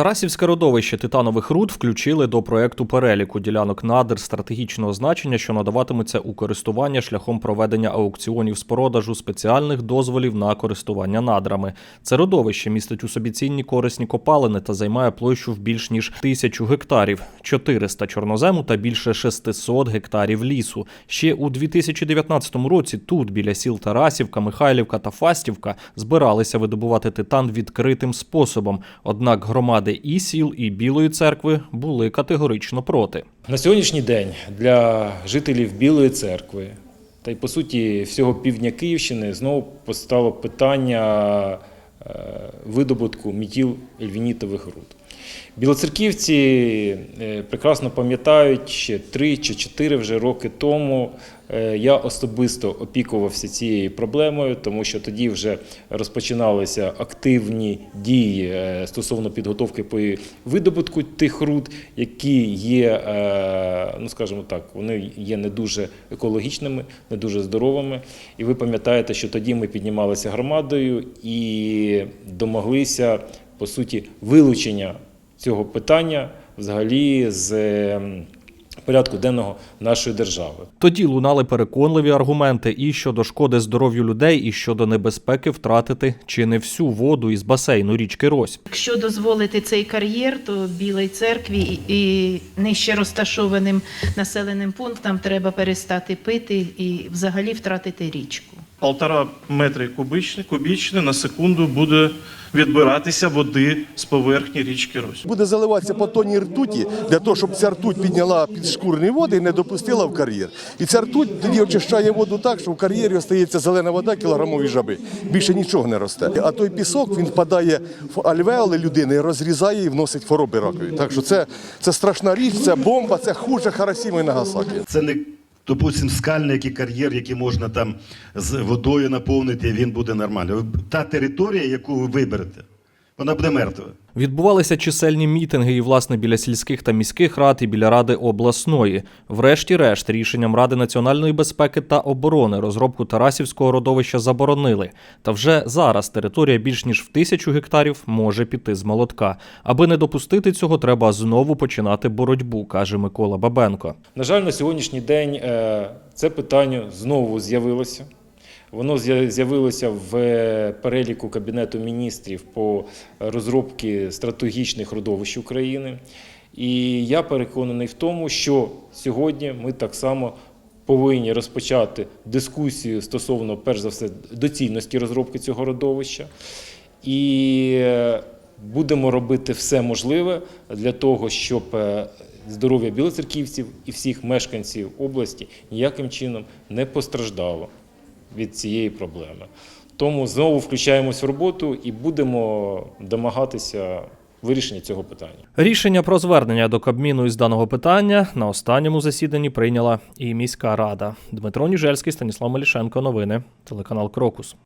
Тарасівське родовище титанових руд включили до проекту переліку ділянок надр стратегічного значення, що надаватимуться у користування шляхом проведення аукціонів з продажу спеціальних дозволів на користування надрами. Це родовище містить у собі цінні корисні копалини та займає площу в більш ніж тисячу гектарів, 400 чорнозему та більше 600 гектарів лісу. Ще у 2019 році тут, біля сіл Тарасівка, Михайлівка та Фастівка, збиралися видобувати титан відкритим способом. Однак громади і сіл, і Білої церкви були категорично проти. На сьогоднішній день для жителів Білої церкви та й по суті всього півдня Київщини знову постало питання е, видобутку мітіл ельвінітових руд. Білоцерківці е, прекрасно пам'ятають, ще три чи чотири вже роки тому я особисто опікувався цією проблемою, тому що тоді вже розпочиналися активні дії е, стосовно підготовки по видобутку тих руд, які є, е, ну скажімо так, вони є не дуже екологічними, не дуже здоровими. І ви пам'ятаєте, що тоді ми піднімалися громадою і домоглися по суті вилучення цього питання взагалі з порядку денного нашої держави. Тоді лунали переконливі аргументи і щодо шкоди здоров'ю людей, і щодо небезпеки втратити чи не всю воду із басейну річки Рось. Якщо дозволити цей кар'єр, то Білій церкві і нижче розташованим населеним пунктам треба перестати пити і взагалі втратити річку. Полтора метри кубічні, кубічні на секунду буде відбиратися води з поверхні річки Рось. Буде заливатися по тонні ртуті для того, щоб ця ртуть підняла підшкурні води і не допустила в кар'єр. І ця ртуть тоді очищає воду так, що в кар'єрі остається зелена вода, кілограмові жаби. Більше нічого не росте. А той пісок він впадає в альвеоли людини, розрізає і вносить хвороби ракові. Так що це, це страшна річ, це бомба, це хуже Харасіми і Нагасакі. Це не допустим, скальний який кар'єр, який можна там з водою наповнити, він буде нормально. Та територія, яку ви виберете, вона буде мертва. Відбувалися чисельні мітинги і власне біля сільських та міських рад і біля ради обласної. Врешті-решт, рішенням Ради національної безпеки та оборони розробку Тарасівського родовища заборонили. Та вже зараз територія більш ніж в тисячу гектарів може піти з молотка. Аби не допустити цього, треба знову починати боротьбу, каже Микола Бабенко. На жаль, на сьогоднішній день е, це питання знову з'явилося. Воно з'я- з'явилося в е, переліку Кабінету міністрів по розробці стратегічних родовищ України. І я переконаний в тому, що сьогодні ми так само повинні розпочати дискусію стосовно, перш за все, доцільності розробки цього родовища. І е, будемо робити все можливе для того, щоб е, здоров'я білоцерківців і всіх мешканців області ніяким чином не постраждало від цієї проблеми. Тому знову включаємось в роботу і будемо домагатися вирішення цього питання. Рішення про звернення до Кабміну із даного питання на останньому засіданні прийняла і міська рада. Дмитро Ніжельський, Станіслав Малішенко. Новини, телеканал Крокус.